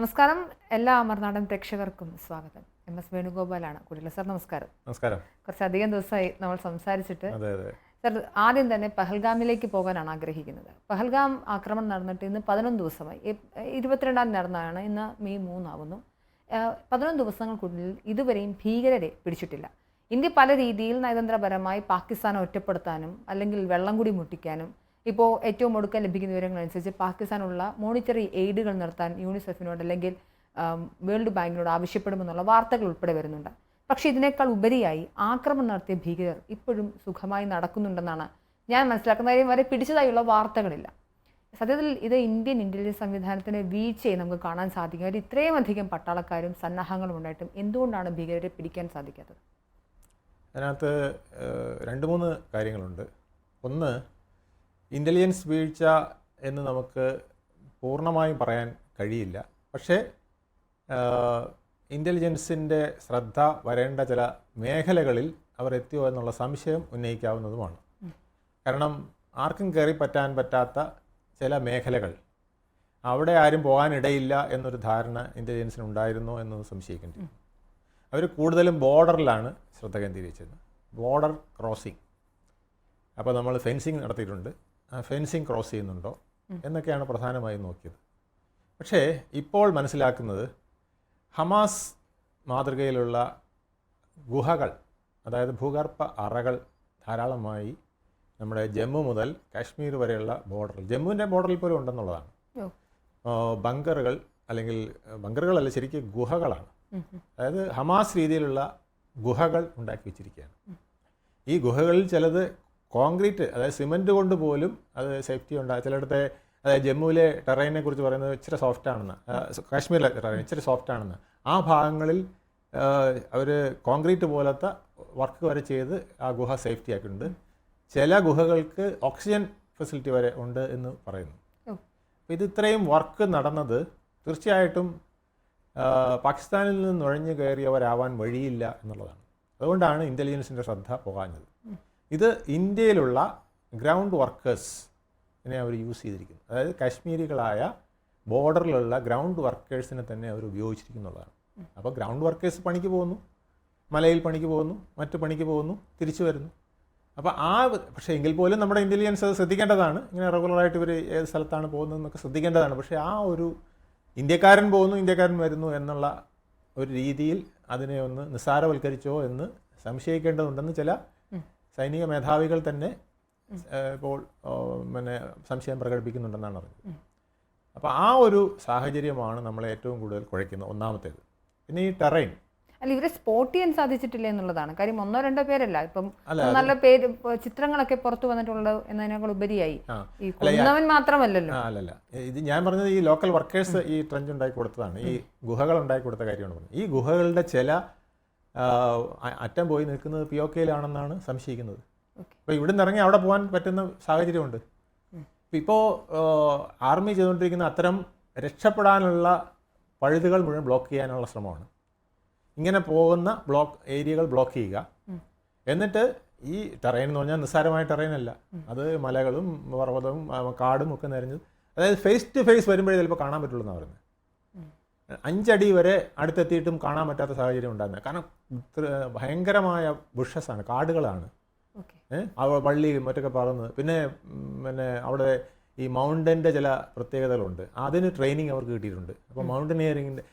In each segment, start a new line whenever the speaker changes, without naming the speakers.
നമസ്കാരം. എല്ലാ അമർനാടൻ പ്രേക്ഷകർക്കും സ്വാഗതം. എം എസ് വേണുഗോപാലാണ്. കുടില സാർ നമസ്കാരം.
നമസ്കാരം.
കുറച്ചധികം ദിവസമായി നമ്മൾ സംസാരിച്ചിട്ട് സാർ ആദ്യം തന്നെ പഹൽഗാമിലേക്ക് പോകാനാണ് ആഗ്രഹിക്കുന്നത്. പഹൽഗാം ആക്രമണം നടന്നിട്ട് ഇന്ന് പതിനൊന്ന് ദിവസമായി. ഇരുപത്തിരണ്ടാം തീയതി നടന്നതാണ്. ഇന്ന് മെയ് മൂന്നാവുന്നു. പതിനൊന്ന് ദിവസങ്ങൾക്കുള്ളിൽ ഇതുവരെയും ഭീകരരെ പിടിച്ചിട്ടില്ല. ഇന്ത്യ പല രീതിയിൽ നയതന്ത്രപരമായി പാകിസ്ഥാനെ ഒറ്റപ്പെടുത്താനും അല്ലെങ്കിൽ വെള്ളം കൂടി മുട്ടിക്കാനും ഇപ്പോൾ ഏറ്റവും ഒടുക്കം ലഭിക്കുന്ന വിവരങ്ങളനുസരിച്ച് പാകിസ്ഥാനുള്ള മോണിറ്ററി എയ്ഡുകൾ നിർത്താൻ യൂണിസെഫിനോട് അല്ലെങ്കിൽ വേൾഡ് ബാങ്കിനോട് ആവശ്യപ്പെടുമെന്നുള്ള വാർത്തകൾ ഉൾപ്പെടെ വരുന്നുണ്ട്. പക്ഷേ ഇതിനേക്കാൾ ഉപരിയായി ആക്രമണം നടത്തിയ ഭീകരർ ഇപ്പോഴും സുഖമായി നടക്കുന്നുണ്ടെന്നാണ് ഞാൻ മനസ്സിലാക്കുന്ന കാര്യം വരെ പിടിച്ചതായുള്ള വാർത്തകളില്ല. സത്യത്തിൽ ഇത് ഇന്ത്യൻ ഇന്റലിജൻസ് സംവിധാനത്തിന് വീഴ്ചയെ നമുക്ക് കാണാൻ സാധിക്കും. അവർ ഇത്രയും അധികം പട്ടാളക്കാരും സന്നാഹങ്ങളും ഉണ്ടായിട്ടും എന്തുകൊണ്ടാണ് ഭീകരരെ പിടിക്കാൻ സാധിക്കാത്തത്?
അതിനകത്ത് രണ്ട് മൂന്ന് കാര്യങ്ങളുണ്ട്. ഒന്ന് ഇന്റലിജൻസ് വീഴ്ച എന്ന് നമുക്ക് പൂർണമായും പറയാൻ കഴിയില്ല. പക്ഷേ ഇന്റലിജൻസിന്റെ ശ്രദ്ധ വരേണ്ട ചില മേഖലകളിൽ അവർ എത്തിയോ എന്നുള്ള സംശയം ഉന്നയിക്കാവുന്നതുമാണ്. കാരണം ആർക്കും കയറി പറ്റാൻ പറ്റാത്ത ചില മേഖലകൾ. അവിടെ ആരും പോകാനിടയില്ല എന്നൊരു ധാരണ ഇന്റലിജൻസിന് ഉണ്ടായിരുന്നോ എന്ന് സംശയിക്കേണ്ടി അവർ കൂടുതലും ബോർഡറിലാണ് ശ്രദ്ധ കേന്ദ്രീകരിച്ചത്. Border crossing. അപ്പോൾ നമ്മൾ ഫെൻസിങ് നടത്തിയിട്ടുണ്ട്. ഫെൻസിങ് ക്രോസ് ചെയ്യുന്നുണ്ടോ? എന്നൊക്കെയാണ് പ്രധാനമായും നോക്കിയത്. പക്ഷേ ഇപ്പോൾ മനസ്സിലാക്കുന്നത് ഹമാസ് മാതൃകയിലുള്ള ഗുഹകൾ അതായത് ഭൂഗർഭ അറകൾ ധാരാളമായി നമ്മുടെ ജമ്മു മുതൽ കാശ്മീർ വരെയുള്ള ബോർഡറിൽ ജമ്മുവിന്റെ ബോർഡറിൽ പോലും ഉണ്ടെന്നുള്ളതാണ്. ബങ്കറുകൾ അല്ലെങ്കിൽ ബങ്കറുകളല്ല ശരിക്കും ഗുഹകളാണ്. അതായത് ഹമാസ് രീതിയിലുള്ള ഗുഹകൾ ഉണ്ടാക്കി വെച്ചിരിക്കുകയാണ്. ഈ ഗുഹകളിൽ ചിലത് കോൺക്രീറ്റ് അതായത് സിമന്റ് കൊണ്ട് പോലും അത് സേഫ്റ്റി ഉണ്ടാകും ചിലയിടത്തെ അതായത് ജമ്മുവിലെ ടെറൈനെ കുറിച്ച് പറയുന്നത് ഇച്ചിരി സോഫ്റ്റ് ആണെന്ന് കാശ്മീരിലെ ടെറൈൻ ഇച്ചിരി സോഫ്റ്റ് ആണെന്ന്. ആ ഭാഗങ്ങളിൽ അവർ കോൺക്രീറ്റ് പോലത്തെ വർക്ക് വരെ ചെയ്ത് ആ ഗുഹ സേഫ്റ്റി ആക്കിയിട്ടുണ്ട്. ചില ഗുഹകൾക്ക് ഓക്സിജൻ ഫെസിലിറ്റി വരെ ഉണ്ട് എന്ന് പറയുന്നു. അപ്പോൾ ഇത് ഇത്രയും വർക്ക് നടന്നത് തീർച്ചയായിട്ടും പാകിസ്ഥാനിൽ നിന്ന് നുഴഞ്ഞു കയറിയവരാവാൻ വഴിയില്ല എന്നുള്ളതാണ്. അതുകൊണ്ടാണ് ഇന്റലിജൻസിന്റെ ശ്രദ്ധ പോകാഞ്ഞത്. ഇത് ഇന്ത്യയിലുള്ള ഗ്രൗണ്ട് വർക്കേഴ്സ് ഇതിനെ അവർ യൂസ് ചെയ്തിരിക്കുന്നു. അതായത് കാശ്മീരികളായ ബോർഡറിലുള്ള ഗ്രൗണ്ട് വർക്കേഴ്സിനെ തന്നെ അവർ ഉപയോഗിച്ചിരിക്കുന്നുള്ളതാണ് അപ്പോൾ ഗ്രൗണ്ട് വർക്കേഴ്സ് പണിക്ക് പോകുന്നു മലയിൽ പണിക്ക് പോകുന്നു മറ്റു പണിക്ക് പോകുന്നു തിരിച്ചു വരുന്നു. അപ്പോൾ ആ പക്ഷേ എങ്കിൽ പോലും നമ്മുടെ ഇന്റലിജൻസ് അത് ശ്രദ്ധിക്കേണ്ടതാണ്. ഇങ്ങനെ റെഗുലറായിട്ട് ഇവർ ഏത് സ്ഥലത്താണ് പോകുന്നതെന്നൊക്കെ ശ്രദ്ധിക്കേണ്ടതാണ്. പക്ഷേ ആ ഒരു ഇന്ത്യക്കാരൻ പോകുന്നു ഇന്ത്യക്കാരൻ വരുന്നു എന്നുള്ള ഒരു രീതിയിൽ അതിനെ ഒന്ന് നിസ്സാരവൽക്കരിച്ചോ എന്ന് സംശയിക്കേണ്ടതുണ്ടെന്ന് ചില സൈനിക മേധാവികൾ തന്നെ ഇപ്പോൾ പിന്നെ സംശയം പ്രകടിപ്പിക്കുന്നുണ്ടെന്നാണ് അറിഞ്ഞത് അപ്പോൾ ആ ഒരു സാഹചര്യമാണ് നമ്മളെ ഏറ്റവും കൂടുതൽ കുഴയ്ക്കുന്നത് ഒന്നാമത്തേത്. പിന്നെ ഈ ടെറൈൻ.
അല്ല ഇവരെ സ്പോട്ട് ചെയ്യാൻ സാധിച്ചിട്ടില്ല എന്നുള്ളതാണ്. കാര്യം ഒന്നോ രണ്ടോ പേരല്ല. ഇപ്പം നല്ല പേര് ചിത്രങ്ങളൊക്കെ പുറത്തു വന്നിട്ടുള്ളത് എന്നതിനേക്കാൾ ഉപരിയായി. ഈ കൊന്നവൻ മാത്രമല്ലല്ലോ.
അല്ലല്ല. ഇത് ഞാൻ പറഞ്ഞത് ഈ ലോക്കൽ വർക്കേഴ്സ് ഈ ട്രഞ്ച് ഉണ്ടാക്കി കൊടുത്തതാണ്. ഈ ഗുഹകൾ ഉണ്ടാക്കി കൊടുത്ത കാര്യമാണ് പറഞ്ഞത്. ഈ ഗുഹകളുടെ ചില അറ്റം പോയി നിൽക്കുന്നത് പി ഒ കെയിലാണെന്നാണ് സംശയിക്കുന്നത്. അപ്പോൾ ഇവിടെ നിന്ന് ഇറങ്ങി അവിടെ പോകാൻ പറ്റുന്ന സാഹചര്യമുണ്ട്. ഇപ്പോൾ ആർമി ചെയ്തുകൊണ്ടിരിക്കുന്ന അത്തരം രക്ഷപ്പെടാനുള്ള പഴുതുകൾ മുഴുവൻ ബ്ലോക്ക് ചെയ്യാനുള്ള ശ്രമമാണ്. ഇങ്ങനെ പോകുന്ന ബ്ലോക്ക് ഏരിയകൾ ബ്ലോക്ക് ചെയ്യുക. എന്നിട്ട് ഈ ടെറൈൻ എന്ന് പറഞ്ഞാൽ നിസ്സാരമായ ടെറൈൻ അല്ല. അത് മലകളും പർവതവും കാടും ഒക്കെ നിറഞ്ഞത് അതായത് ഫേസ് ടു ഫേസ് വരുമ്പോഴേ ചിലപ്പോൾ കാണാൻ പറ്റുള്ളൂ എന്നാണ് പറയുന്നത്. അഞ്ചടി വരെ അടുത്തെത്തിയിട്ടും കാണാൻ പറ്റാത്ത സാഹചര്യം ഉണ്ടായിരുന്നു കാരണം ഇത്ര ഭയങ്കരമായ ബുഷസാണ് കാടുകളാണ്. ആ പള്ളി മറ്റൊക്കെ പറന്ന്. പിന്നെ പിന്നെ അവിടെ ഈ മൗണ്ടന്റെ ചില പ്രത്യേകതകളുണ്ട്. അതിന് ട്രെയിനിങ് അവർക്ക് കിട്ടിയിട്ടുണ്ട്. അപ്പോൾ മൗണ്ടനിയറിങ്ങിന്റെ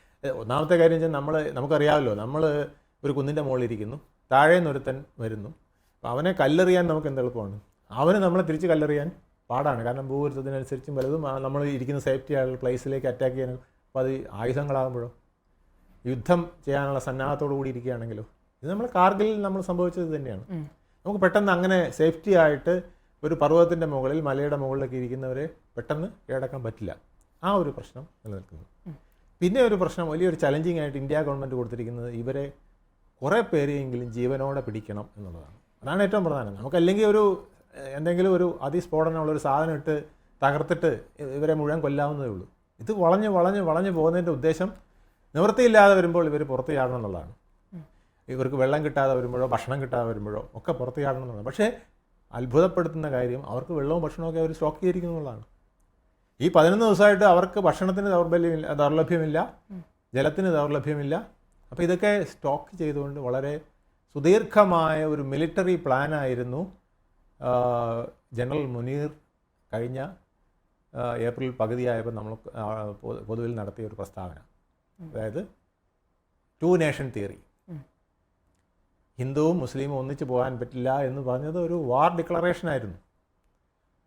ഒന്നാമത്തെ കാര്യം വെച്ചാൽ നമ്മൾ നമുക്കറിയാമല്ലോ നമ്മൾ ഒരു കുന്നിന്റെ മുകളിൽ ഇരിക്കുന്നു താഴെ നിന്നൊരുത്തൻ വരുന്നു. അപ്പോൾ അവനെ കല്ലെറിയാൻ നമുക്ക് എന്ത് എളുപ്പമാണ്? അവന് നമ്മളെ തിരിച്ച് കല്ലെറിയാൻ പാടാണ്. കാരണം ഭൂഗുരുത്തത്തിനനുസരിച്ചും വലുതും നമ്മൾ ഇരിക്കുന്ന സേഫ്റ്റി ആയുള്ള പ്ലേസിലേക്ക് അറ്റാക്ക് ചെയ്യാൻ അപ്പോൾ അത് ആയുധങ്ങളാകുമ്പോഴോ യുദ്ധം ചെയ്യാനുള്ള സന്നാഹത്തോടു കൂടി ഇരിക്കുകയാണെങ്കിലോ ഇത് നമ്മൾ കാർഗിലിൽ നമ്മൾ സംഭവിച്ചത് തന്നെയാണ്. നമുക്ക് പെട്ടെന്ന് അങ്ങനെ സേഫ്റ്റി ആയിട്ട് ഒരു പർവതത്തിന്റെ മുകളിൽ മലയുടെ മുകളിലൊക്കെ ഇരിക്കുന്നവരെ പെട്ടെന്ന് കീഴടക്കാൻ പറ്റില്ല. ആ ഒരു പ്രശ്നം നിലനിൽക്കുന്നു. പിന്നെ ഒരു പ്രശ്നം വലിയൊരു ചലഞ്ചിങ് ആയിട്ട് ഇന്ത്യ ഗവൺമെന്റ് കൊടുത്തിരിക്കുന്നത് ഇവരെ കുറേ പേരെയെങ്കിലും ജീവനോടെ പിടിക്കണം എന്നുള്ളതാണ്. അതാണ് ഏറ്റവും പ്രധാനം. നമുക്ക് അല്ലെങ്കിൽ ഒരു എന്തെങ്കിലും ഒരു അതിസ്ഫോടനമുള്ള ഒരു സാധനം ഇട്ട് തകർത്തിട്ട് ഇവരെ മുഴുവൻ കൊല്ലാവുന്നതേ ഉള്ളൂ. ഇത് വളഞ്ഞ് വളഞ്ഞ് വളഞ്ഞ് പോകുന്നതിന്റെ ഉദ്ദേശം നിവൃത്തിയില്ലാതെ വരുമ്പോൾ ഇവർ പുറത്ത് ചാടണം എന്നുള്ളതാണ് ഇവർക്ക് വെള്ളം കിട്ടാതെ വരുമ്പോഴോ ഭക്ഷണം കിട്ടാതെ വരുമ്പോഴോ ഒക്കെ പുറത്ത് ചാടണം എന്നുള്ളതാണ്. പക്ഷേ അത്ഭുതപ്പെടുത്തുന്ന കാര്യം അവർക്ക് വെള്ളവും ഭക്ഷണവും ഒക്കെ അവർ സ്റ്റോക്ക് ചെയ്തിരിക്കുന്നു എന്നുള്ളതാണ്. ഈ പതിനൊന്ന് ദിവസമായിട്ട് അവർക്ക് ഭക്ഷണത്തിന് ദൗർബല്യമില്ല ദൗർലഭ്യമില്ല ജലത്തിന് ദൗർലഭ്യമില്ല. അപ്പോൾ ഇതൊക്കെ സ്റ്റോക്ക് ചെയ്തുകൊണ്ട് വളരെ സുദീർഘമായ ഒരു മിലിറ്ററി പ്ലാനായിരുന്നു ജനറൽ മുനീർ കഴിഞ്ഞ ഏപ്രിൽ പകുതിയായപ്പോൾ നമ്മൾ പൊതുവിൽ നടത്തിയ ഒരു പ്രസ്താവന. അതായത് ടു നേഷൻ തിയറി ഹിന്ദുവും മുസ്ലിമും ഒന്നിച്ചു പോകാൻ പറ്റില്ല എന്ന് പറഞ്ഞത് ഒരു വാർ ഡിക്ലറേഷൻ ആയിരുന്നു.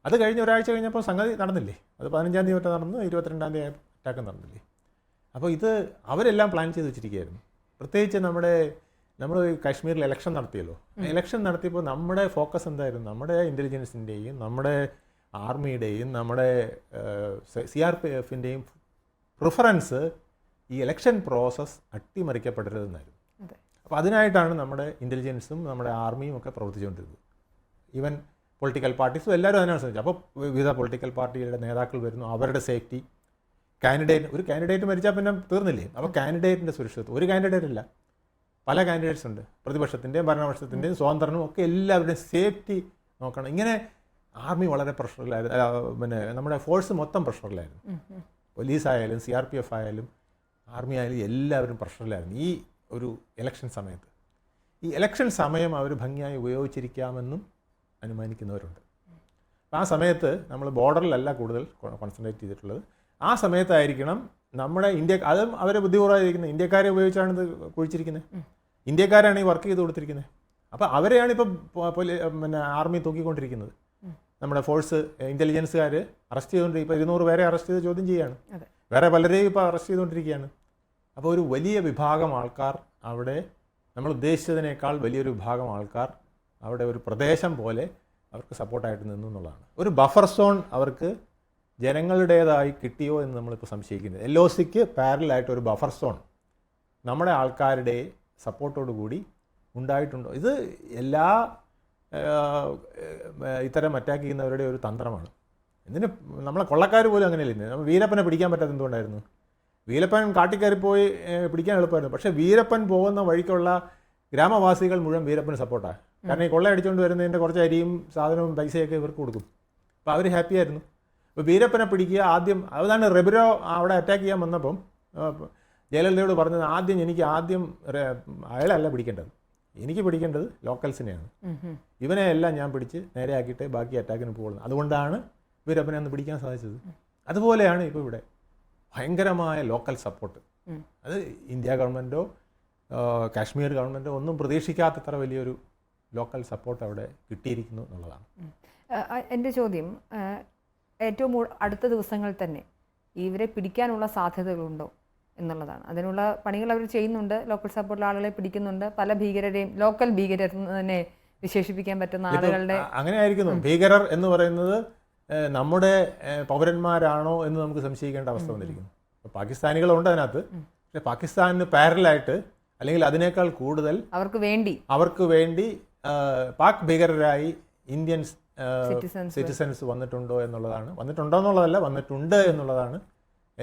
അത് കഴിഞ്ഞ ഒരാഴ്ച കഴിഞ്ഞപ്പോൾ സംഗതി നടന്നില്ലേ? അത് പതിനഞ്ചാം തീയതി തൊട്ട് നടന്നു ഇരുപത്തിരണ്ടാം തീയതി അറ്റാക്ക് നടന്നില്ലേ? അപ്പോൾ ഇത് അവരെല്ലാം പ്ലാൻ ചെയ്ത് വെച്ചിരിക്കുകയായിരുന്നു. പ്രത്യേകിച്ച് നമ്മുടെ നമ്മൾ കാശ്മീരിൽ ഇലക്ഷൻ നടത്തിയല്ലോ. ഇലക്ഷൻ നടത്തിയപ്പോൾ നമ്മുടെ ഫോക്കസ് എന്തായിരുന്നു? നമ്മുടെ ഇന്റലിജൻസിന്റെയും നമ്മുടെ ആർമിയുടെയും നമ്മുടെ സി ആർ പി എഫിന്റെയും പ്രിഫറൻസ് ഈ ഇലക്ഷൻ പ്രോസസ്സ് അട്ടിമറിക്കപ്പെടരുതെന്നായിരുന്നു. അപ്പോൾ അതിനായിട്ടാണ് നമ്മുടെ ഇന്റലിജൻസും നമ്മുടെ ആർമിയും ഒക്കെ പ്രവർത്തിച്ചുകൊണ്ടിരുന്നത്. ഈവൻ പൊളിറ്റിക്കൽ പാർട്ടീസും എല്ലാവരും അതിനാണ് ശ്രമിച്ചത്. അപ്പോൾ വിവിധ പൊളിറ്റിക്കൽ പാർട്ടികളുടെ നേതാക്കൾ വരുന്നു അവരുടെ സേഫ്റ്റി കാൻഡിഡേറ്റ് ഒരു കാൻഡിഡേറ്റ് മരിച്ചാൽ പിന്നെ തീർന്നില്ലേ? അപ്പോൾ കാൻഡിഡേറ്റിന്റെ സുരക്ഷിതത്വം. ഒരു കാൻഡിഡേറ്റ് അല്ല പല കാൻഡിഡേറ്റ്സ് ഉണ്ട്. പ്രതിപക്ഷത്തിന്റെയും ഭരണപക്ഷത്തിന്റെയും സ്വാതന്ത്ര്യനും ഒക്കെ എല്ലാവരുടെയും സേഫ്റ്റി നോക്കണം. ഇങ്ങനെ ആർമി വളരെ പ്രഷറിലായിരുന്നു പിന്നെ നമ്മുടെ ഫോഴ്സ് മൊത്തം പ്രഷറിലായിരുന്നു
ഉം, ഉം.
പോലീസ് ആയാലും സി ആർ പി എഫ് ആയാലും ആർമി ആയാലും എല്ലാവരും പ്രഷറിലായിരുന്നു ഈ ഒരു ഇലക്ഷൻ സമയത്ത്. ഈ ഇലക്ഷൻ സമയം അവർ ഭംഗിയായി ഉപയോഗിച്ചിരിക്കാമെന്നും അനുമാനിക്കുന്നവരുണ്ട്. അപ്പം ആ സമയത്ത് നമ്മൾ ബോർഡറിലല്ല കൂടുതൽ കോൺസെൻട്രേറ്റ് ചെയ്തിട്ടുള്ളത്. ആ സമയത്തായിരിക്കണം നമ്മുടെ ഇന്ത്യ അതും അവരെ ബുദ്ധിപൂർവമായിരിക്കുന്നത്. ഇന്ത്യക്കാരെ ഉപയോഗിച്ചാണ് ഇത് കുഴിച്ചിരിക്കുന്നത്. ഇന്ത്യക്കാരാണ് ഈ വർക്ക് ചെയ്ത് കൊടുത്തിരിക്കുന്നത്. അപ്പോൾ അവരെയാണ് ഇപ്പോൾ പിന്നെ ആർമി തൂക്കിക്കൊണ്ടിരിക്കുന്നത്. നമ്മുടെ ഫോഴ്സ് ഇന്റലിജൻസുകാർ അറസ്റ്റ് ചെയ്തുകൊണ്ട് ഇപ്പോൾ ഇരുന്നൂറ് പേരെ അറസ്റ്റ് ചെയ്ത് ചോദ്യം ചെയ്യുകയാണ് വേറെ പലരെയും ഇപ്പോൾ അറസ്റ്റ് ചെയ്തുകൊണ്ടിരിക്കുകയാണ് അപ്പോൾ ഒരു വലിയ വിഭാഗം ആൾക്കാർ അവിടെ നമ്മൾ ഉദ്ദേശിച്ചതിനേക്കാൾ വലിയൊരു വിഭാഗം ആൾക്കാർ അവിടെ ഒരു പ്രദേശം പോലെ അവർക്ക് സപ്പോർട്ടായിട്ട് നിന്നു എന്നുള്ളതാണ്. ഒരു ബഫർ സോൺ അവർക്ക് ജനങ്ങളുടേതായി കിട്ടിയോ എന്ന് നമ്മളിപ്പോൾ സംശയിക്കുന്നത് എൽ ഒ സിക്ക് പാരലായിട്ട് ഒരു ബഫർ സോൺ നമ്മുടെ ആൾക്കാരുടെ സപ്പോർട്ടോടു കൂടി ഉണ്ടായിട്ടുണ്ടോ? ഇത് എല്ലാ ഇത്തരം അറ്റാക്ക് ചെയ്യുന്നവരുടെ ഒരു തന്ത്രമാണ്. എന്തിന് നമ്മളെ കൊള്ളക്കാർ പോലും അങ്ങനെയല്ലേ നമ്മൾ വീരപ്പനെ പിടിക്കാൻ പറ്റാത്ത എന്തുകൊണ്ടായിരുന്നു? വീരപ്പൻ കാട്ടിക്കയറിപ്പോയി പിടിക്കാൻ എളുപ്പമായിരുന്നു. പക്ഷേ വീരപ്പൻ പോകുന്ന വഴിക്കുള്ള ഗ്രാമവാസികൾ മുഴുവൻ വീരപ്പന് സപ്പോർട്ടാണ് കാരണം ഈ കൊള്ളയടിച്ചുകൊണ്ട് വരുന്നതിന്റെ കുറച്ച് അരിയും സാധനവും പൈസയൊക്കെ ഇവർക്ക് കൊടുക്കും. അപ്പോൾ അവർ ഹാപ്പി ആയിരുന്നു. അപ്പോൾ വീരപ്പനെ പിടിക്കുക ആദ്യം അതാണ് റെബിരോ അവിടെ അറ്റാക്ക് ചെയ്യാൻ വന്നപ്പം ജയലളിതയോട് പറഞ്ഞത് ആദ്യം എനിക്ക് ആദ്യം അയാളല്ല പിടിക്കേണ്ടത്. എനിക്ക് പിടിക്കേണ്ടത് ലോക്കൽസിനെയാണ്. ഇവനെ എല്ലാം ഞാൻ പിടിച്ച് നേരെ ആക്കിയിട്ട് ബാക്കി അറ്റാക്കിന് പോകുന്നത്. അതുകൊണ്ടാണ് ഇവരപ്പനെ ഒന്ന് പിടിക്കാൻ സാധിച്ചത്. അതുപോലെയാണ് ഇപ്പോൾ ഇവിടെ ഭയങ്കരമായ ലോക്കൽ സപ്പോർട്ട് അത് ഇന്ത്യ ഗവൺമെന്റോ കാശ്മീർ ഗവൺമെന്റോ ഒന്നും പ്രതീക്ഷിക്കാത്തത്ര വലിയൊരു ലോക്കൽ സപ്പോർട്ട് അവിടെ കിട്ടിയിരിക്കുന്നു എന്നുള്ളതാണ്.
എന്റെ ചോദ്യം ഏറ്റവും അടുത്ത ദിവസങ്ങളിൽ തന്നെ ഇവരെ പിടിക്കാനുള്ള സാധ്യതകളുണ്ടോ? എന്നുള്ളതാണ്. അതിനുള്ള പണികൾ അവർ ചെയ്യുന്നുണ്ട്. ലോക്കൽ സപ്പോർട്ടിലെ ആളുകളെ പിടിക്കുന്നുണ്ട്. പല ഭീകരരെയും ലോക്കൽ ഭീകരർ തന്നെ വിശേഷിപ്പിക്കാൻ പറ്റുന്ന ആളുകളുടെ
അങ്ങനെ ആയിരിക്കുന്നു ഭീകരർ എന്ന് പറയുന്നത് നമ്മുടെ പൗരന്മാരാണോ എന്ന് നമുക്ക് സംശയിക്കേണ്ട അവസ്ഥ വന്നിരിക്കുന്നു. പാകിസ്ഥാനികളുണ്ട് അതിനകത്ത്. പക്ഷേ പാകിസ്ഥാനിന് പാരലായിട്ട് അല്ലെങ്കിൽ അതിനേക്കാൾ കൂടുതൽ
അവർക്ക് വേണ്ടി.
അവർക്ക് വേണ്ടി പാക് ഭീകരരായി ഇന്ത്യൻ
സിറ്റിസൻസ്
സിറ്റിസൺസ് വന്നിട്ടുണ്ടോ എന്നുള്ളതാണ്. വന്നിട്ടുണ്ടോ എന്നുള്ളതല്ല വന്നിട്ടുണ്ട് എന്നുള്ളതാണ്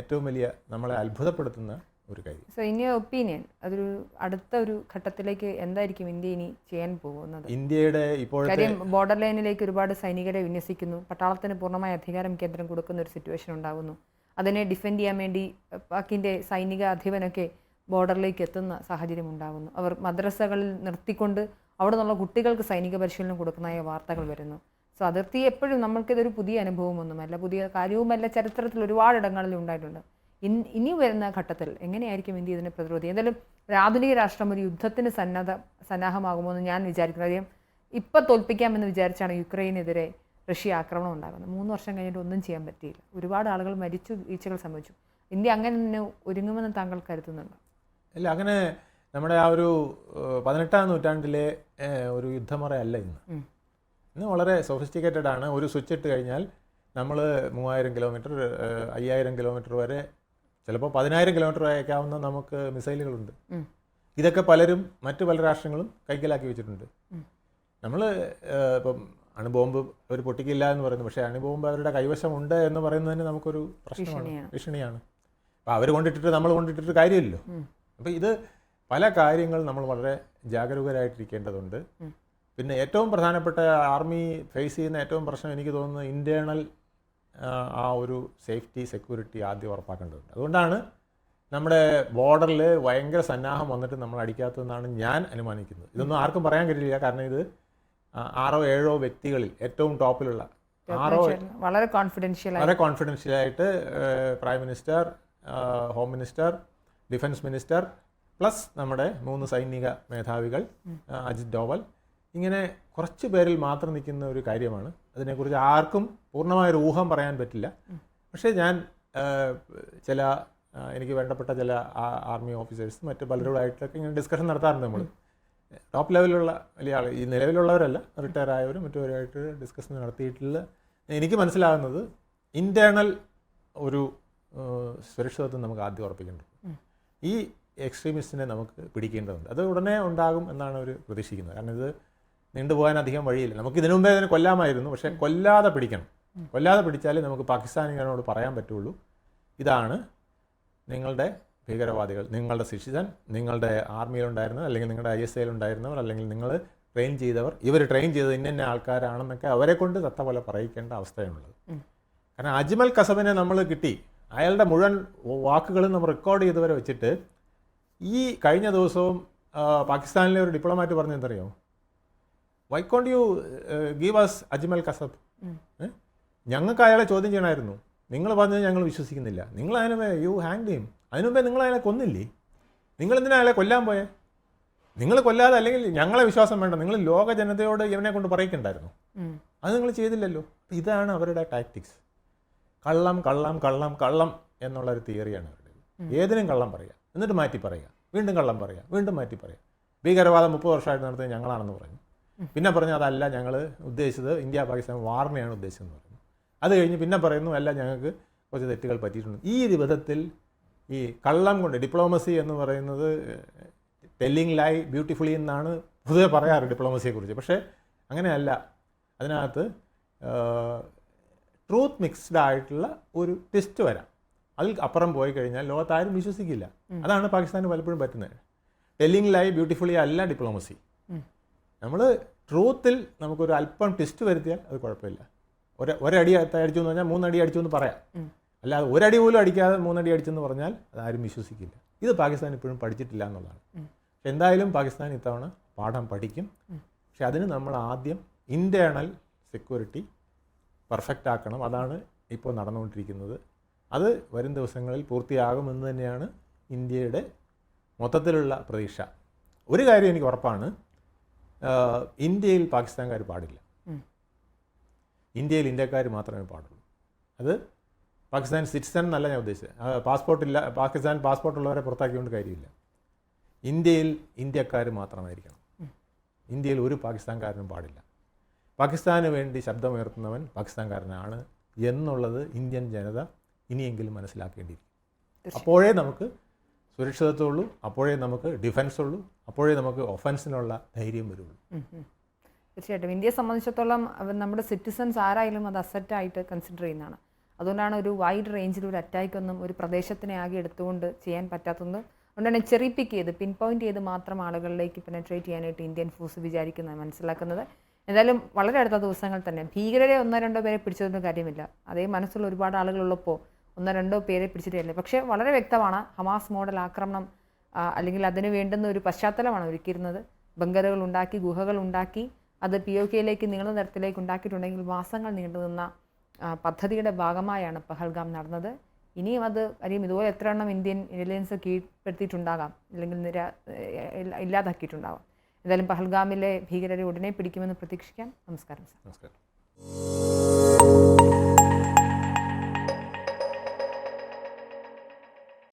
ഏറ്റവും വലിയ നമ്മളെ അത്ഭുതപ്പെടുത്തുന്ന ഒരു കാര്യം.
സോ ഇൻ യുവർ ഒപ്പീനിയൻ അതൊരു അടുത്ത ഒരു ഘട്ടത്തിലേക്ക് എന്തായിരിക്കും ഇന്ത്യ ഇനി ചെയ്യാൻ പോകുന്നത്?
ഇന്ത്യയുടെ ഇപ്പോഴത്തെ
ബോർഡർ ലൈനിലേക്ക് ഒരുപാട് സൈനികരെ വിന്യസിക്കുന്നു. പട്ടാളത്തിന് പൂർണമായ അധികാരം കേന്ദ്രം കൊടുക്കുന്ന ഒരു സിറ്റുവേഷൻ ഉണ്ടാകുന്നു അതിനെ ഡിഫെൻഡ് ചെയ്യാൻ വേണ്ടി പാക്കിന്റെ സൈനിക അധിപനൊക്കെ ബോർഡറിലേക്ക് എത്തുന്ന സാഹചര്യം ഉണ്ടാകുന്നു അവർ മദ്രസകളിൽ നിർത്തിക്കൊണ്ട് അവിടെ നിന്നുള്ള കുട്ടികൾക്ക് സൈനിക പരിശീലനം കൊടുക്കുന്നതായ വാർത്തകൾ വരുന്നു. സോ അതിർത്തി എപ്പോഴും നമ്മൾക്കിതൊരു പുതിയ അനുഭവമൊന്നുമല്ല പുതിയ കാര്യവുമല്ല ചരിത്രത്തിൽ ഒരുപാട് ഇടങ്ങളിൽ ഉണ്ടായിട്ടുണ്ട്. ഇൻ ഇനി വരുന്ന ഘട്ടത്തിൽ എങ്ങനെയായിരിക്കും ഇന്ത്യ ഇതിനെ പ്രതിരോധി? എന്തായാലും ഒരു ആധുനിക രാഷ്ട്രം ഒരു യുദ്ധത്തിന് സന്നദ്ധ സന്നാഹമാകുമോ എന്ന് ഞാൻ വിചാരിക്കുന്നു. കാര്യം ഇപ്പം തോൽപ്പിക്കാമെന്ന് വിചാരിച്ചാണ് യുക്രൈനെതിരെ റഷ്യ ആക്രമണം ഉണ്ടാകുന്നത്. മൂന്ന് വർഷം കഴിഞ്ഞിട്ട് ഒന്നും ചെയ്യാൻ പറ്റിയില്ല. ഒരുപാട് ആളുകൾ മരിച്ചു വീഴ്ചകൾ സംഭവിച്ചു. ഇന്ത്യ അങ്ങനെ തന്നെ ഒരുങ്ങുമെന്ന് താങ്കൾ കരുതുന്നുണ്ടോ?
അല്ല അങ്ങനെ നമ്മുടെ ആ ഒരു പതിനെട്ടാം നൂറ്റാണ്ടിലെ ഒരു യുദ്ധമറയല്ല ഇന്ന്. ഇന്ന് വളരെ സൊഫിസ്റ്റിക്കേറ്റഡ് ആണ്. ഒരു സ്വിച്ച് ഇട്ട് കഴിഞ്ഞാൽ നമ്മൾ മൂവായിരം കിലോമീറ്റർ അയ്യായിരം കിലോമീറ്റർ വരെ ചിലപ്പോൾ പതിനായിരം കിലോമീറ്റർ അയക്കാവുന്ന നമുക്ക് മിസൈലുകളുണ്ട്. ഇതൊക്കെ പലരും മറ്റു പല രാഷ്ട്രങ്ങളും കൈക്കലാക്കി വെച്ചിട്ടുണ്ട്. നമ്മൾ ഇപ്പം അണുബോംബ് അവർ പൊട്ടിക്കില്ല എന്ന് പറയുന്നു. പക്ഷേ അണുബോംബ് അവരുടെ കൈവശമുണ്ട് എന്ന് പറയുന്നതിന് നമുക്കൊരു പ്രശ്നമാണ്.
ഭീഷണിയാണ്.
അപ്പോൾ അവർ കൊണ്ടിട്ടിട്ട് നമ്മൾ കൊണ്ടിട്ടിട്ട് കാര്യമില്ലല്ലോ. അപ്പോൾ ഇത് പല കാര്യങ്ങൾ നമ്മൾ വളരെ ജാഗരൂകരായിട്ടിരിക്കേണ്ടതുണ്ട്. പിന്നെ ഏറ്റവും പ്രധാനപ്പെട്ട ആർമി ഫേസ് ചെയ്യുന്ന ഏറ്റവും പ്രശ്നം എനിക്ക് തോന്നുന്നത് ഇന്റേണൽ ആ, ഒരു സേഫ്റ്റി സെക്യൂരിറ്റി ആദ്യം ഉറപ്പാക്കേണ്ടതുണ്ട്. അതുകൊണ്ടാണ് നമ്മുടെ ബോർഡറിൽ ഭയങ്കര സന്നാഹം വന്നിട്ട് നമ്മൾ അടിക്കാത്തതെന്നാണ് ഞാൻ അനുമാനിക്കുന്നത്. ഇതൊന്നും ആർക്കും പറയാൻ കഴിയില്ല. കാരണം ഇത് ആറോ ഏഴോ വ്യക്തികളിൽ ഏറ്റവും ടോപ്പിലുള്ള ആറോ
വളരെ കോൺഫിഡൻഷ്യൽ
വളരെ കോൺഫിഡൻഷ്യലായിട്ട് prime minister home minister defence minister plus നമ്മുടെ മൂന്ന് സൈനിക മേധാവികൾ അജിത് ഡോവൽ ഇങ്ങനെ കുറച്ച് പേരിൽ മാത്രം നിൽക്കുന്ന ഒരു കാര്യമാണ്. അതിനെക്കുറിച്ച് ആർക്കും പൂർണമായ ഒരു ഊഹം പറയാൻ പറ്റില്ല. പക്ഷേ ഞാൻ ചില എനിക്ക് വേണ്ടപ്പെട്ട ചില ആർമി ഓഫീസേഴ്സും മറ്റ് പലരോടായിട്ടൊക്കെ ഇങ്ങനെ ഡിസ്കഷൻ നടത്താറുണ്ട് നമ്മൾ ടോപ്പ് ലെവലിലുള്ള വലിയ ആൾ ഈ നിലവിലുള്ളവരല്ല റിട്ടയർ ആയവരും മറ്റുവരുമായിട്ട് ഡിസ്കഷൻ നടത്തിയിട്ടുള്ള എനിക്ക് മനസ്സിലാകുന്നത് ഇന്റേർണൽ ഒരു സുരക്ഷിതത്വം നമുക്ക് ആദ്യം ഉറപ്പിക്കേണ്ടത്. ഈ എക്സ്ട്രീമിസ്റ്റിനെ നമുക്ക് പിടിക്കേണ്ടതുണ്ട്. അത് ഉടനെ ഉണ്ടാകും എന്നാണ് അവർ പ്രതീക്ഷിക്കുന്നത്. കാരണം ഇത് നീണ്ടുപോകാൻ അധികം വഴിയില്ല. നമുക്ക് ഇതിനു മുമ്പേ അതിനെ കൊല്ലാമായിരുന്നു. പക്ഷേ കൊല്ലാതെ പിടിക്കണം. കൊല്ലാതെ പിടിച്ചാലേ നമുക്ക് പാകിസ്ഥാനികളോട് പറയാൻ പറ്റുള്ളൂ. ഇതാണ് നിങ്ങളുടെ ഭീകരവാദികൾ നിങ്ങളുടെ സിറ്റിസൺ നിങ്ങളുടെ ആർമിയിലുണ്ടായിരുന്നവർ അല്ലെങ്കിൽ നിങ്ങളുടെ ഐ എസ് ഐയിലുണ്ടായിരുന്നവർ അല്ലെങ്കിൽ നിങ്ങൾ ട്രെയിൻ ചെയ്തവർ. ഇവർ ട്രെയിൻ ചെയ്തത് ഇന്ന ആൾക്കാരാണെന്നൊക്കെ അവരെ കൊണ്ട് തത്ത പോലെ പറയിക്കേണ്ട അവസ്ഥയാണുള്ളത് കാരണം അജ്മൽ കസബിനെ നമ്മൾ കിട്ടി. അയാളുടെ മുഴുവൻ വാക്കുകളും നമ്മൾ റെക്കോർഡ് ചെയ്തവരെ വെച്ചിട്ട് ഈ കഴിഞ്ഞ ദിവസവും പാകിസ്ഥാനിലെ ഒരു ഡിപ്ലോമാറ്റ് പറഞ്ഞ എന്തറിയോ why can't you give us Ajmal Kasab? ഞങ്ങൾക്ക് അയാളെ ചോദ്യം ചെയ്യണമായിരുന്നു. നിങ്ങൾ പറഞ്ഞത് ഞങ്ങൾ വിശ്വസിക്കുന്നില്ല. നിങ്ങൾ അതിനെ യു ഹാങ് ചെയ്യും അതിനുമുമ്പേ നിങ്ങൾ അയാളെ കൊന്നില്ലേ? നിങ്ങൾ എന്തിനാ അയാളെ കൊല്ലാൻ പോയെ? നിങ്ങൾ കൊല്ലാതെ അല്ലെങ്കിൽ ഞങ്ങളെ വിശ്വാസം വേണ്ട. നിങ്ങൾ ലോക ജനതയോട് ഇവനെ കൊണ്ട് പറയിക്കണ്ടായിരുന്നു. അത് നിങ്ങൾ ചെയ്തില്ലല്ലോ. ഇതാണ് അവരുടെ ടാക്ടിക്സ് കള്ളം കള്ളം കള്ളം കള്ളം എന്നുള്ള ഒരു തിയറിയാണ് അവരുടെ ഏതിനും കള്ളം പറയുക എന്നിട്ട് മാറ്റി പറയുക വീണ്ടും കള്ളം പറയുക വീണ്ടും മാറ്റി പറയുക ഭീകരവാദം മുപ്പത് വർഷമായിട്ട് നടത്തിയത് ഞങ്ങളാണെന്ന് പറഞ്ഞു. പിന്നെ പറഞ്ഞു അതല്ല ഞങ്ങൾ ഉദ്ദേശിച്ചത് ഇന്ത്യ പാകിസ്ഥാൻ വാറിനെയാണ് ഉദ്ദേശിച്ചതെന്ന് പറഞ്ഞു. അത് കഴിഞ്ഞ് പിന്നെ പറയുന്നു അല്ല ഞങ്ങൾക്ക് കുറച്ച് തെറ്റുകൾ പറ്റിയിട്ടുണ്ട്. ഈ ഒരു വിധത്തിൽ ഈ കള്ളം കൊണ്ട് ഡിപ്ലോമസി എന്ന് പറയുന്നത് ടെല്ലിങ് ലൈ ബ്യൂട്ടിഫുള്ളി എന്നാണ് പൊതുവെ പറയാറ് ഡിപ്ലോമസിയെക്കുറിച്ച്. പക്ഷേ അങ്ങനെയല്ല. അതിനകത്ത് ട്രൂത്ത് മിക്സ്ഡ് ആയിട്ടുള്ള ഒരു ടെസ്റ്റ് വരാം. അതിൽ അപ്പുറം പോയി കഴിഞ്ഞാൽ ലോകത്ത് ആരും വിശ്വസിക്കില്ല അതാണ് പാകിസ്ഥാന് പലപ്പോഴും പറ്റുന്നത്. ടെല്ലിങ് ലൈ ബ്യൂട്ടിഫുള്ളി അല്ല ഡിപ്ലോമസി. നമ്മൾ ട്രൂത്തിൽ നമുക്കൊരു അല്പം ട്വിസ്റ്റ് വരുത്തിയാൽ അത് കുഴപ്പമില്ല. ഒരു ഒരടി അടിച്ചു എന്ന് പറഞ്ഞാൽ മൂന്നടി അടിച്ചു എന്ന് പറയാം. അല്ലാതെ ഒരടി പോലും അടിക്കാതെ മൂന്നടി അടിച്ചെന്ന് പറഞ്ഞാൽ അത് ആരും വിശ്വസിക്കില്ല. ഇത് പാകിസ്ഥാൻ ഇപ്പോഴും പഠിച്ചിട്ടില്ല എന്നുള്ളതാണ്. പക്ഷെ എന്തായാലും പാകിസ്ഥാൻ ഇത്തവണ പാഠം പഠിക്കും. പക്ഷെ അതിന് നമ്മൾ ആദ്യം ഇന്റേണൽ സെക്യൂരിറ്റി പെർഫെക്റ്റ് ആക്കണം. അതാണ് ഇപ്പോൾ നടന്നുകൊണ്ടിരിക്കുന്നത്. അത് വരും ദിവസങ്ങളിൽ പൂർത്തിയാകുമെന്ന് തന്നെയാണ് ഇന്ത്യയുടെ മൊത്തത്തിലുള്ള പ്രതീക്ഷ. ഒരു കാര്യം എനിക്ക് ഉറപ്പാണ്. ഇന്ത്യയിൽ പാകിസ്ഥാൻകാർ പാടില്ല. ഇന്ത്യയിൽ ഇന്ത്യക്കാർ മാത്രമേ പാടുള്ളൂ. അത് പാകിസ്ഥാൻ സിറ്റിസൺ എന്നല്ല ഞാൻ ഉദ്ദേശിച്ചത്. പാസ്പോർട്ട് ഇല്ല പാകിസ്ഥാൻ പാസ്പോർട്ട് ഉള്ളവരെ പുറത്താക്കിക്കൊണ്ട് കാര്യമില്ല. ഇന്ത്യയിൽ ഇന്ത്യക്കാർ മാത്രമായിരിക്കണം. ഇന്ത്യയിൽ ഒരു പാകിസ്ഥാൻകാരനും പാടില്ല. പാകിസ്ഥാന് വേണ്ടി ശബ്ദമുയർത്തുന്നവൻ പാകിസ്ഥാൻകാരനാണ് എന്നുള്ളത് ഇന്ത്യൻ ജനത ഇനിയെങ്കിലും മനസ്സിലാക്കേണ്ടിയിരിക്കും. അപ്പോഴേ നമുക്ക് സുരക്ഷിതത്വമുള്ളൂ അപ്പോഴേ നമുക്ക് ഡിഫൻസ് ഉള്ളൂ അപ്പോഴേ നമുക്ക് ഒഫൻസിനുള്ള ധൈര്യം വരുള്ളൂ.
തീർച്ചയായിട്ടും. ഇന്ത്യയെ സംബന്ധിച്ചിടത്തോളം നമ്മുടെ സിറ്റിസൺസ് ആരായാലും അത് അസറ്റായിട്ട് കൺസിഡർ ചെയ്യുന്നതാണ്. അതുകൊണ്ടാണ് ഒരു വൈഡ് റേഞ്ചിൽ ഒരു അറ്റാക്ക് ഒന്നും ഒരു പ്രദേശത്തിനെ ആകെ എടുത്തുകൊണ്ട് ചെയ്യാൻ പറ്റാത്തത് അതുകൊണ്ടാണ് ചെറി പിക്ക് ചെയ്ത് പിൻ പോയിന്റ് ചെയ്ത് മാത്രം ആളുകളിലേക്ക് പെനട്രേറ്റ് ചെയ്യാനായിട്ട് ഇന്ത്യൻ ഫോഴ്സ് വിചാരിക്കുന്നത് മനസ്സിലാക്കുന്നത്. എന്തായാലും വളരെ അടുത്ത ദിവസങ്ങൾ തന്നെ. ഭീകരരെ ഒന്നോ രണ്ടോ പേരെ പിടിച്ചതൊന്നും കാര്യമില്ല. അതേ മനസ്സുള്ള ഒരുപാട് ആളുകളുള്ളപ്പോൾ ഒന്നോ രണ്ടോ പേരെ പിടിച്ചിട്ടില്ല. പക്ഷേ വളരെ വ്യക്തമാണ് ഹമാസ് മോഡൽ ആക്രമണം അല്ലെങ്കിൽ അതിന് വേണ്ടുന്ന ഒരു പശ്ചാത്തലമാണ് ഒരുക്കിയിരുന്നത്. ബങ്കറുകൾ ഉണ്ടാക്കി ഗുഹകൾ ഉണ്ടാക്കി അത് പി ഒ കെയിലേക്ക് നീളുന്ന തരത്തിലേക്ക് ഉണ്ടാക്കിയിട്ടുണ്ടെങ്കിൽ മാസങ്ങൾ നീണ്ടു നിന്ന പദ്ധതിയുടെ ഭാഗമായാണ് പഹൽഗാം നടന്നത്. ഇനിയും അത് അരിയും ഇതുപോലെ എത്ര എണ്ണം ഇന്ത്യൻ ഇന്റലിജൻസ് കീഴ്പ്പെടുത്തിയിട്ടുണ്ടാകാം അല്ലെങ്കിൽ നിര ഇല്ലാതാക്കിയിട്ടുണ്ടാകാം എന്തായാലും പഹൽഗാമിലെ ഭീകരരെ ഉടനെ പിടിക്കുമെന്ന് പ്രതീക്ഷിക്കാം. നമസ്കാരം സർ.
നമസ്കാരം.